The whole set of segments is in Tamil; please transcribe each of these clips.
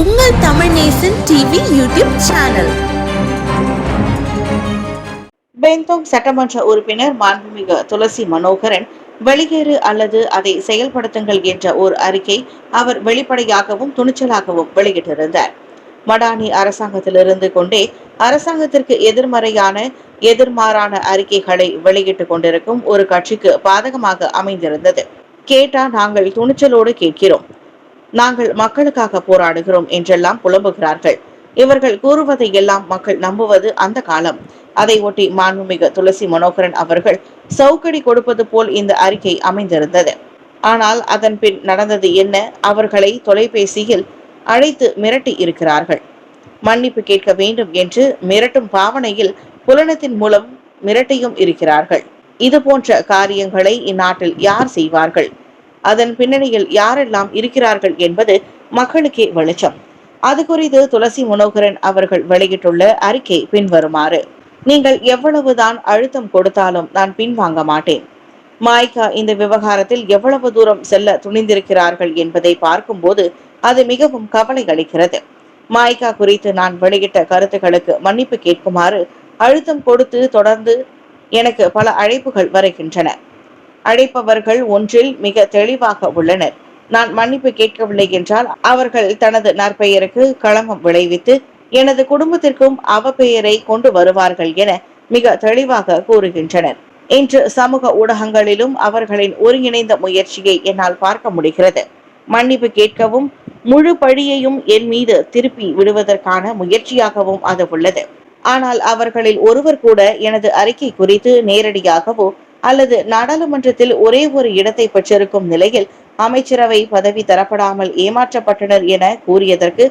உங்கள் Tamil Nesan TV YouTube channel. Bentong சட்டமன்ற உறுப்பினர் மாண்புமிகு துளசி மனோகரன் வெளியேறு அல்லது அதை செயல்படுத்துங்கள் என்ற ஒரு அறிக்கை அவர் வெளிப்படையாகவும் துணிச்சலாகவும் வெளியிட்டிருந்தார். மடானி அரசாங்கத்திலிருந்து கொண்டே அரசாங்கத்திற்கு எதிர்மறையான எதிர்மாறான அறிக்கைகளை வெளியிட்டுக் கொண்டிருக்கும் ஒரு கட்சிக்கு பாதகமாக அமைந்திருந்தது. கேட்டா நாங்கள் துணிச்சலோடு கேட்கிறோம். நாங்கள் மக்களுக்காக போராடுகிறோம் என்றெல்லாம் புலம்புகிறார்கள். இவர்கள் கூறுவதை எல்லாம் மக்கள் நம்புவது அந்த காலம். அதை ஒட்டி மாண்புமிகு துளசி மனோகரன் அவர்கள் சவுக்கடி கொடுப்பது போல் இந்த அறிக்கை அமைந்திருந்தது. ஆனால் அதன் பின் நடந்தது என்ன? அவர்களை தொலைபேசியில் அழைத்து மிரட்டி இருக்கிறார்கள். மன்னிப்பு கேட்க வேண்டும் என்று மிரட்டும் பாவனையில் புலனத்தின் மூலம் மிரட்டியும் இருக்கிறார்கள். இது போன்ற காரியங்களை இந்நாட்டில் யார் செய்வார்கள்? அதன் பின்னணியில் யாரெல்லாம் இருக்கிறார்கள் என்பது மக்களுக்கே வெளிச்சம். அது குறித்து துளசி மனோகரன் அவர்கள் வெளியிட்டுள்ள அறிக்கை பின்வருமாறு நீங்கள் எவ்வளவுதான் அழுத்தம் கொடுத்தாலும் நான் பின்வாங்க மாட்டேன். மாய்கா இந்த விவகாரத்தில் எவ்வளவு தூரம் செல்ல துணிந்திருக்கிறார்கள் என்பதை பார்க்கும்போது அது மிகவும் கவலை அளிக்கிறது. மாய்கா குறித்து நான் வெளியிட்ட கருத்துக்களுக்கு மன்னிப்பு கேட்குமாறு அழுத்தம் கொடுத்து தொடர்ந்து எனக்கு பல அழைப்புகள் வருகின்றன. அழைப்பவர்கள் ஒன்றில் மிக தெளிவாக உள்ளனர். நான் மன்னிப்பு கேட்கவில்லை என்றால் அவர்கள் தனது நற்பெயருக்கு களங்கம் விளைவித்து எனது குடும்பத்திற்கும் அவப்பெயரை கொண்டு வருவார்கள் என மிக தெளிவாக கூறுகின்றனர். இன்று சமூக ஊடகங்களிலும் அவர்களின் ஒருங்கிணைந்த முயற்சியை என்னால் பார்க்க முடிகிறது. மன்னிப்பு கேட்கவும் முழு பழியையும் என் மீது திருப்பி விடுவதற்கான முயற்சியாகவும் அது உள்ளது. ஆனால் அவர்களில் ஒருவர் கூட எனது அறிக்கை குறித்து நேரடியாகவோ அல்லது நாடாளுமன்றத்தில் ஒரே ஒரு இடத்தை பெற்றிருக்கும் நிலையில் அமைச்சரவை பதவி தரப்படாமல் ஏமாற்றப்பட்டனர் என கூறியதற்கு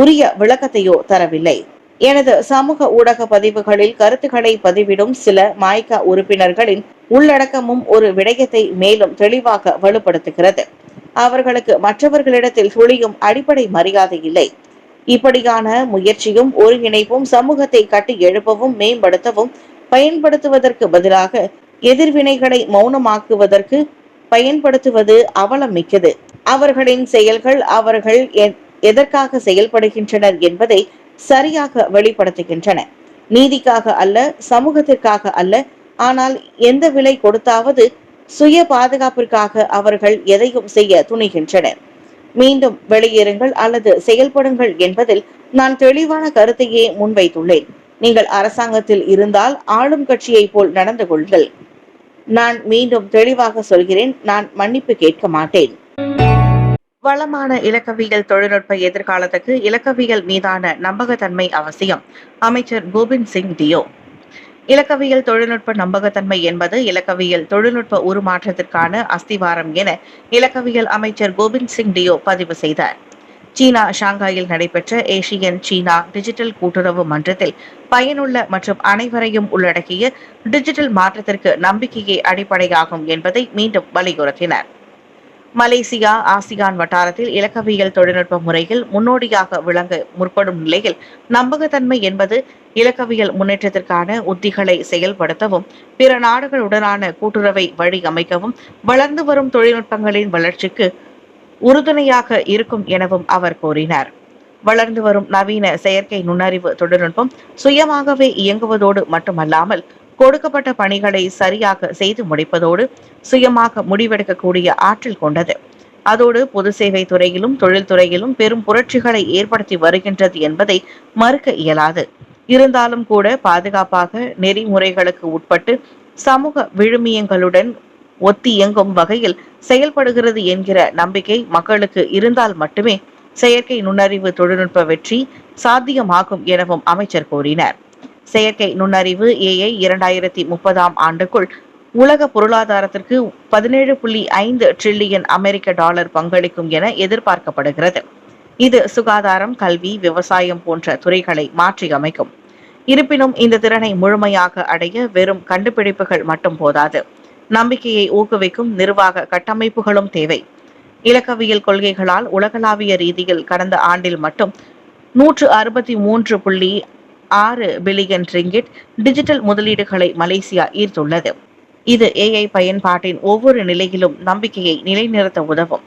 உரிய விளக்கத்தையோ தரவில்லை. எனது சமூக ஊடக பதிவுகளில் கருத்துக்களை பதிவிடும் சில மாய்கா உறுப்பினர்களின் உள்ளடக்கமும் ஒரு விடயத்தை மேலும் தெளிவாக வலுப்படுத்துகிறது அவர்களுக்கு மற்றவர்களிடத்தில் துளியும் அடிப்படை மரியாதை இல்லை. இப்படியான முயற்சியும் ஒருங்கிணைப்பும் சமூகத்தை கட்டி எழுப்பவும் மேம்படுத்தவும் பயன்படுத்துவதற்கு பதிலாக எதிர்வினைகளை மௌனமாக்குவதற்கு பயன்படுத்துவது அவலம் மிக்கது அவர்களின் செயல்கள் அவர்கள் எதற்காக செயல்படுகின்றனர் என்பதை சரியாக வெளிப்படுத்துகின்றன. நீதிக்காக அல்ல சமூகத்திற்காக அல்ல ஆனால் எந்த விலை கொடுத்தாவது சுய பாதுகாப்பிற்காக அவர்கள் எதையும் செய்ய துணிகின்றனர். மீண்டும் வெளியேறுங்கள் அல்லது செயல்படுங்கள் என்பதில் நான் தெளிவான கருத்தையே முன்வைத்துள்ளேன். நீங்கள் அரசாங்கத்தில் இருந்தால் ஆளும் கட்சியை போல் நடந்து கொள்ளுங்கள். நான் மீண்டும் தெளிவாக சொல்கிறேன் நான் மன்னிப்பு கேட்க மாட்டேன். வளமான இலக்கவியல் தொழில்நுட்ப எதிர்காலத்துக்கு இலக்கவியல் மீதான நம்பகத்தன்மை அவசியம் அமைச்சர் கோபிந்த் சிங் டியோ. இலக்கவியல் தொழில்நுட்ப நம்பகத்தன்மை என்பது இலக்கவியல் தொழில்நுட்ப உருமாற்றத்திற்கான அஸ்திவாரம் என இலக்கவியல் அமைச்சர் கோபிந்த் சிங் டியோ பதிவு செய்தார். சீனா ஷாங்காயில் நடைபெற்ற ஏசியன் சீனா டிஜிட்டல் கூட்டுறவு மன்றத்தில் பயனுள்ள மற்றும் அனைவரையும் உள்ளடக்கிய டிஜிட்டல் மாற்றத்திற்கு நம்பிக்கையே அடிப்படையாகும் என்பதை மீண்டும் வலியுறுத்தினர். மலேசியா ஆசியான் வட்டாரத்தில் இலக்கவியல் தொழில்நுட்ப முறையில் முன்னோடியாக விளங்க முற்படும் நிலையில் நம்பகத்தன்மை என்பது இலக்கவியல் முன்னேற்றத்திற்கான உத்திகளை செயல்படுத்தவும் பிற நாடுகளுடனான கூட்டுறவை வழி அமைக்கவும் வளர்ந்து வரும் தொழில்நுட்பங்களின் வளர்ச்சிக்கு உறுதுணையாக இருக்கும் எனவும் அவர் கூறினார். வளர்ந்து வரும் நவீன செயற்கை நுண்ணறிவு தொழில்நுட்பம் சுயமாகவே இயங்குவதோடு மட்டுமல்லாமல் கொடுக்கப்பட்ட பணிகளை சரியாக செய்து முடிப்பதோடு சுயமாக முடிவெடுக்கக்கூடிய ஆற்றல் கொண்டது. அதோடு பொது சேவை துறையிலும் தொழில்துறையிலும் பெரும் புரட்சிகளை ஏற்படுத்தி வருகின்றது என்பதை மறுக்க இயலாது. இருந்தாலும் கூட பாதுகாப்பாக நெறிமுறைகளுக்கு உட்பட்டு சமூக விழுமியங்களுடன் ஒத்தி இயங்கும் வகையில் செயல்படுகிறது என்கிற நம்பிக்கை மக்களுக்கு இருந்தால் மட்டுமே செயற்கை நுண்ணறிவு தொழில்நுட்ப வெற்றி சாத்தியமாகும் எனவும் அமைச்சர் கூறினார். செயற்கை நுண்ணறிவு ஏஐ இரண்டாயிரத்தி முப்பதாம் ஆண்டுக்குள் உலக பொருளாதாரத்திற்கு பதினேழு புள்ளி ஐந்து ட்ரில்லியன் அமெரிக்க டாலர் பங்களிக்கும் என எதிர்பார்க்கப்படுகிறது. இது சுகாதாரம் கல்வி விவசாயம் போன்ற துறைகளை மாற்றி அமைக்கும். இருப்பினும் இந்த திறனை முழுமையாக அடைய வெறும் கண்டுபிடிப்புகள் மட்டும் போதாது. நம்பிக்கையை ஊக்குவிக்கும் நிர்வாக கட்டமைப்புகளும் தேவை. இலக்கவியல் கொள்கைகளால் உலகளாவிய ரீதியில் கடந்த ஆண்டில் மட்டும் நூற்று அறுபத்தி மூன்று புள்ளி ஆறு பில்லியன் ரிங்கிட் டிஜிட்டல் முதலீடுகளை மலேசியா ஈர்த்துள்ளது. இது ஏஐ பயன்பாட்டின் ஒவ்வொரு நிலையிலும் நம்பிக்கையை நிலைநிறுத்த உதவும்.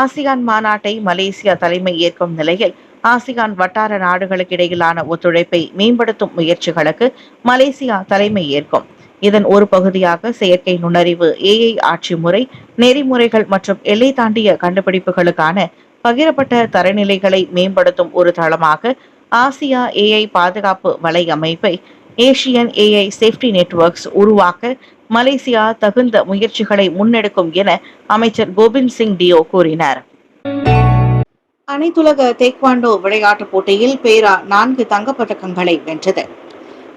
ஆசியான் மாநாட்டை மலேசியா தலைமை ஏற்கும் நிலையில் ஆசியான் வட்டார நாடுகளுக்கு இடையிலான ஒத்துழைப்பை மேம்படுத்தும் முயற்சிகளுக்கு மலேசியா தலைமை ஏற்கும். இதன் ஒரு பகுதியாக செயற்கை நுண்ணறிவு ஏஐ ஆட்சி முறை நெறிமுறைகள் மற்றும் எல்லை தாண்டிய கண்டுபிடிப்புகளுக்கான பகிரப்பட்ட தரநிலைகளை மேம்படுத்தும் ஒரு தளமாக ஆசியா ஏஐ பாதுகாப்பு வலையமைப்பை ஏசியன் ஏஐ சேஃப்டி நெட்வொர்க்ஸ் உருவாக்க மலேசியா தகுந்த முயற்சிகளை முன்னெடுக்கும் என அமைச்சர் கோபிந்த் சிங் டியோ கூறினார். அனைத்துலக தேக்வாண்டோ விளையாட்டுப் போட்டியில் பேரா நான்கு தங்கப்பதக்கங்களை வென்றது.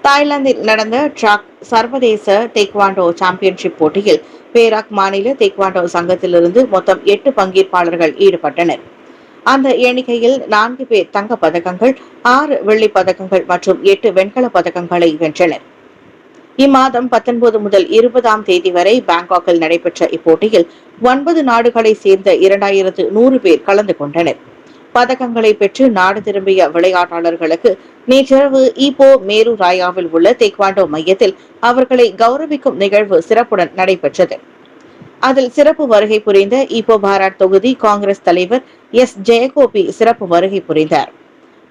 தாய்லாந்தில் நடந்த ட்ராக் சர்வதேச டேக்வாண்டோ சாம்பியன்ஷிப் போட்டியில் பேராக் மாநில டேக்வாண்டோ சங்கத்திலிருந்து மொத்தம் எட்டு பங்கேற்பாளர்கள் ஈடுபட்டனர். அந்த எண்ணிக்கையில் நான்கு பேர் தங்கப் பதக்கங்கள் ஆறு வெள்ளிப் பதக்கங்கள் மற்றும் எட்டு வெண்கலப் பதக்கங்களை வென்றனர். இம்மாதம் பத்தொன்பது முதல் இருபதாம் தேதி வரை பாங்காக்கில் நடைபெற்ற இப்போட்டியில் ஒன்பது நாடுகளை சேர்ந்த இரண்டாயிரத்து நூறு பேர் கலந்து கொண்டனர். பதக்கங்களை பெற்று நாடு திரும்பிய விளையாட்டாளர்களுக்கு நேற்றிரவு ஈப்போ மேரு ராயாவில் உள்ள தேக்வாண்டோ மையத்தில் அவர்களை கௌரவிக்கும் நிகழ்வு சிறப்புடன் நடைபெற்றது. அதில் சிறப்பு வருகை புரிந்த ஈப்போ பாராட் தொகுதி காங்கிரஸ் தலைவர் எஸ். ஜெயகோபி சிறப்பு வருகை புரிந்தார்.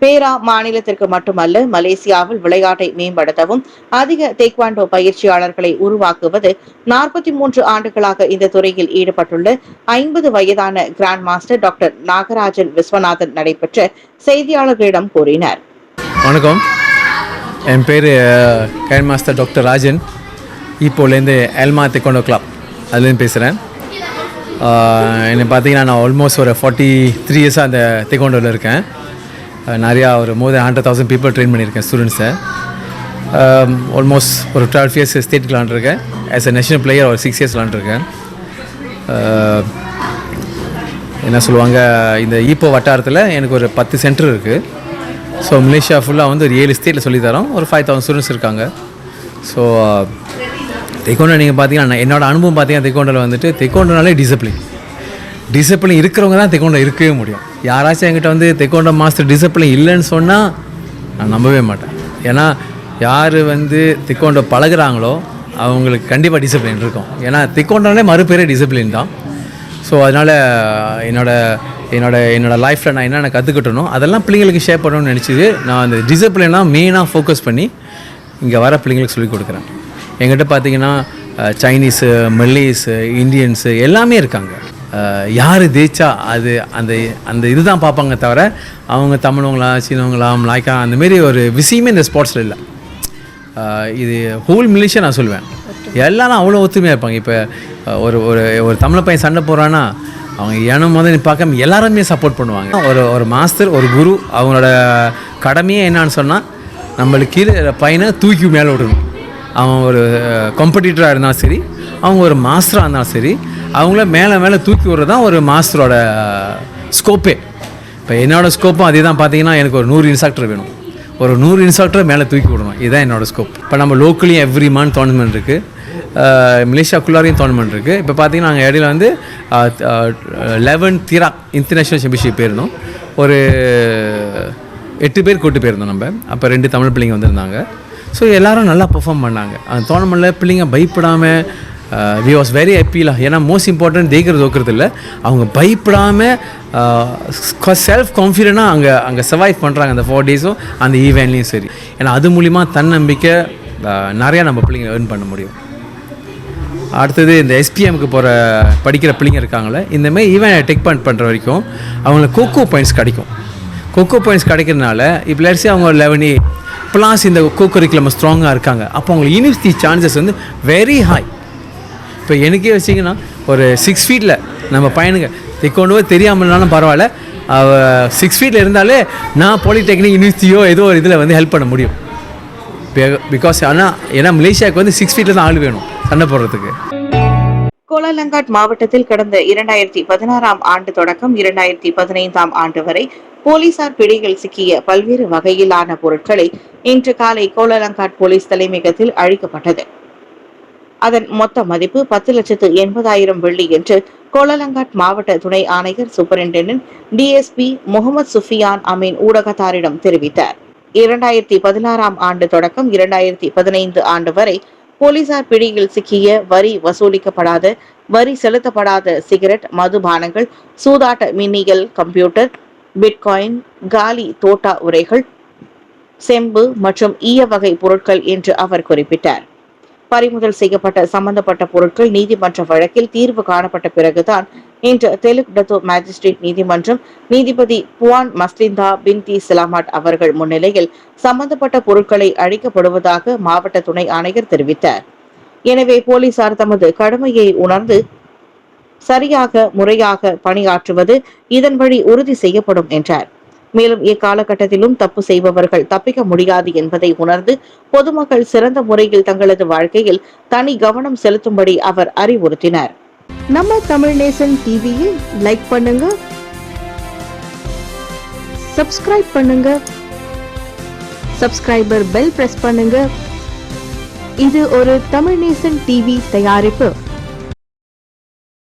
பேரா மாநிலத்திற்கு மட்டுமல்ல மலேசியாவில் விளையாட்டை மேம்படுத்தவும் அதிக தேக்வாண்டோ பயிற்சியாளர்களை உருவாக்குவது நாற்பத்தி மூன்று ஆண்டுகளாக இந்த துறையில் ஈடுபட்டுள்ள ஐம்பது வயதான grand master doctor Nagarajan Viswanathan நடைபெற்ற செய்தியாளர்களிடம் கூறினார். வணக்கம். என் பேர் கிராண்ட் மாஸ்டர் டாக்டர் ராஜன். இப்போலேருந்து எல்மா தெக்கோண்டோ கிளப் அதுலேருந்து பேசுகிறேன் என்னை பார்த்தீங்கன்னா நான் ஆல்மோஸ்ட் ஒரு ஃபார்ட்டி த்ரீ இயர்ஸாக அந்த தெக்கோண்டோவில் இருக்கேன். நிறையா ஒரு more than hundred thousand people train பண்ணியிருக்கேன் ஸ்டூடெண்ட்ஸை ஆல்மோஸ்ட் ஒரு டுவெல் இயர்ஸ் ஸ்டேட் விளாண்டுருக்கேன். ஆஸ் எ நேஷனல் பிளேயர் ஒரு சிக்ஸ் இயர்ஸ் விளாண்டுருக்கேன். என்ன சொல்லுவாங்க இந்த ஈப்போ வட்டாரத்தில் எனக்கு ஒரு பத்து சென்டர் இருக்குது ஸோ மலேசியா ஃபுல்லாக வந்து ஒரு ஏழு ஸ்டேட்டில் சொல்லித்தரோம் ஒரு ஃபைவ் தௌசண்ட் ஸ்டூடெண்ட்ஸ் இருக்காங்க. ஸோ தெக்கோண்டோ நீங்கள் பார்த்தீங்கன்னா நான் என்னோட அனுபவம் பார்த்தீங்கன்னா தெக்கோண்டோவில் வந்துட்டு தெக்கோண்டோனாலே டிசிப்ளின் டிசிப்ளின் இருக்கிறவங்க தான் தெக்கோண்டோ இருக்கவே முடியும். யாராச்சும் என்கிட்ட வந்து தெக்கோண்டோ மாஸ்டர் டிசிப்ளின் இல்லைன்னு சொன்னால் நான் நம்பவே மாட்டேன். ஏன்னா யார் வந்து தெக்கோண்டோ பழகுறாங்களோ அவங்களுக்கு கண்டிப்பாக டிசிப்ளின் இருக்கும். ஏன்னா தெக்கோண்டோனாலே மறுபேரே டிசிப்ளின் தான். ஸோ அதனால் என்னோட என்னோட என்னோட லைஃப்பில் நான் என்னென்ன கற்றுக்கிட்டனோ அதெல்லாம் பிள்ளைங்களுக்கு ஷேர் பண்ணணும்னு நினச்சிது நான் அந்த டிசிப்ளினாக மெயினாக ஃபோக்கஸ் பண்ணி இங்கே வர பிள்ளைங்களுக்கு சொல்லிக் கொடுக்குறேன். எங்கிட்ட பார்த்தீங்கன்னா சைனீஸு மல்லேஸு இந்தியன்ஸு எல்லாமே இருக்காங்க. யார் ஜெயிச்சா அது அந்த அந்த இதுதான் பார்ப்பாங்க தவிர அவங்க தமிழவங்களா சீனவங்களா மலாய்க்கா அந்தமாரி ஒரு விஷயமே இந்த ஸ்போர்ட்ஸில் இல்லை. இது ஹோல் மிலிஷியா நான் சொல்லுவேன் எல்லாரும் அவ்வளோ ஒத்துமையாக இருப்பாங்க. இப்போ ஒரு ஒரு ஒரு தமிழ் பையன் சண்டை போடுறான்னா அவங்க ஏனும் போது நீ பார்க்க எல்லாருமே சப்போர்ட் பண்ணுவாங்க. ஒரு ஒரு மாஸ்டர் ஒரு குரு அவங்களோட கடமையே என்னன்னு சொன்னால் நம்மளுக்கு கீழே பையனை தூக்கி மேலே விடணும். அவன் ஒரு காம்படிட்டராக இருந்தாலும் சரி அவங்க ஒரு மாஸ்டராக இருந்தாலும் சரி அவங்கள மேலே மேலே தூக்கி விடுறது தான் ஒரு மாஸ்டரோட ஸ்கோப்பே இப்போ என்னோடய ஸ்கோப்பும் அதே தான் பார்த்தீங்கன்னா எனக்கு ஒரு நூறு இன்ஸ்ட்ரக்டர் வேணும். ஒரு நூறு இன்ஸ்ட்ரக்டர் மேலே தூக்கி விடணும். இதுதான் என்னோடய ஸ்கோப் இப்போ நம்ம லோக்கலையும் எவ்ரி மந்த் டோர்னமெண்ட் இருக்குது மலேசியாக்குள்ளாரையும் டோர்னமெண்ட் இருக்குது இப்போ பார்த்தீங்கன்னா நாங்கள் இடையில வந்து லெவன் திரா இன்டர்நேஷ்னல் சாம்பியன்ஷிப் போயிருந்தோம். ஒரு எட்டு பேர் கூட்டு போயிருந்தோம் நம்ம. அப்போ ரெண்டு தமிழ் பிள்ளைங்க வந்திருந்தாங்க. ஸோ எல்லோரும் நல்லா பெர்ஃபார்ம் பண்ணாங்க. அந்த டோர்னமெண்ட்டில் பிள்ளைங்க பயப்படாமல் வி வாஸ் வெரி ஹாப்பிலா ஏன்னா மோஸ்ட் இம்பார்ட்டன்ட் ஜெயிக்கிறது தோக்கிறது இல்லை அவங்க பயப்படாமல் uh, செல்ஃப் கான்ஃபிடென்ட்டாக அங்கே அங்கே சர்வைவ் பண்ணுறாங்க அந்த ஃபோர் டேஸும் அந்த ஈவெண்ட்லேயும் சரி. ஏன்னா அது மூலிமா தன்னம்பிக்கை uh, நிறையா நம்ம பிள்ளைங்க ஏர்ன் பண்ண முடியும். அடுத்தது இந்த எஸ்பிஎம்க்கு போகிற படிக்கிற பிள்ளைங்க இருக்காங்களே இந்தமாரி ஈவெண்ட் டெக் பாயிண்ட் பண்ணுற வரைக்கும் அவங்களுக்கு கோகோ பாயிண்ட்ஸ் கிடைக்கும். கொக்கோ பாயிண்ட்ஸ் கிடைக்கிறதுனால இப்போ லட்சி அவங்க லெவன் ஏ ப்ளாஸ் இந்த கோ கரிக்குலம் ஸ்ட்ராங்காக இருக்காங்க. அப்போ அவங்களுக்கு யூனிவர்சிட்டி சான்சஸ் வந்து வெரி ஹை இப்போ எனக்கே வச்சிங்கன்னா ஒரு சிக்ஸ் ஃபீட்டில் நம்ம பையனுங்க திக்கொண்டு தெரியாமல்னாலும் பரவாயில்ல. அவ சிக்ஸ் ஃபீட்டில் இருந்தாலே நான் பாலிடெக்னிக் யூனிவர்சிட்டியோ ஏதோ ஒரு இதில் வந்து ஹெல்ப் பண்ண முடியும். பிகாஸ் ஆனால் ஏன்னா மலேசியாவுக்கு வந்து சிக்ஸ் ஃபீட்டில் தான் ஆள் வேணும் சண்டை போடுறதுக்கு. கோலாலங்காட் மாவட்டத்தில் கடந்த இரண்டாயிரத்தி பதினாறாம் ஆண்டு தொடக்கம் இரண்டாயிரத்தி பதினைந்தாம் ஆண்டு வரை போலீசார் பிடியில் சிக்கிய பல்வேறு வகையிலான பொருட்களை இன்று காலை கோலாலங்காட் போலீஸ் தலைமையகத்தில் அழிக்கப்பட்டது. அதன் மொத்த மதிப்பு பத்து லட்சத்து எண்பதாயிரம் வெள்ளி என்று கோலலங்காட் மாவட்ட துணை ஆணையர் superintendent DSP Mohamed Sufian Amin ஊடகத்தாரிடம் தெரிவித்தார். இரண்டாயிரத்தி பதினாறாம் ஆண்டு தொடக்கம் இரண்டாயிரத்தி பதினைந்து ஆண்டு வரை போலீசார் பிடியில் சிக்கிய வரி வசூலிக்கப்படாத வரி செலுத்தப்படாத சிகரெட் மதுபானங்கள் சூதாட்ட மின்னியல் கம்ப்யூட்டர் பிட்காயின் காலி தோட்டா உரைகள் செம்பு மற்றும் ஈய வகை பொருட்கள் என்று அவர் குறிப்பிட்டார். பறிமுதல் செய்யப்பட்ட சம்பந்தப்பட்ட பொருட்கள் நீதிமன்ற வழக்கில் தீர்வு காணப்பட்ட பிறகுதான் இன்று தெலுக் மேஜிஸ்ட்ரேட் நீதிமன்றம் நீதிபதி புவான் மஸ்லிந்தா பின்தி சிலாமாட் அவர்கள் முன்னிலையில் சம்பந்தப்பட்ட பொருட்களை அழிக்கப்படுவதாக மாவட்ட துணை ஆணையர் தெரிவித்தார். எனவே போலீசார் தமது கடமையை உணர்ந்து சரியாக முறையாக பணியாற்றுவது இதன் வழி உறுதி செய்யப்படும் என்றார். மேலும் இக்காலகட்டத்திலும் தப்பு செய்பவர்கள் தப்பிக்க முடியாது என்பதை உணர்ந்து பொதுமக்கள் சிறந்த முறையில் தங்களது வாழ்க்கையில் தனி கவனம் செலுத்தும்படி அவர் அறிவுறுத்தினார். நம்ம தமிழ் நேசன் டிவியை லைக் பண்ணுங்க. சப்ஸ்கிரைப் பண்ணுங்க. சப்ஸ்கிரைபர் பெல் பிரஸ் பண்ணுங்க. இது ஒரு தமிழ் நேசன் டிவி தயாரிப்பு.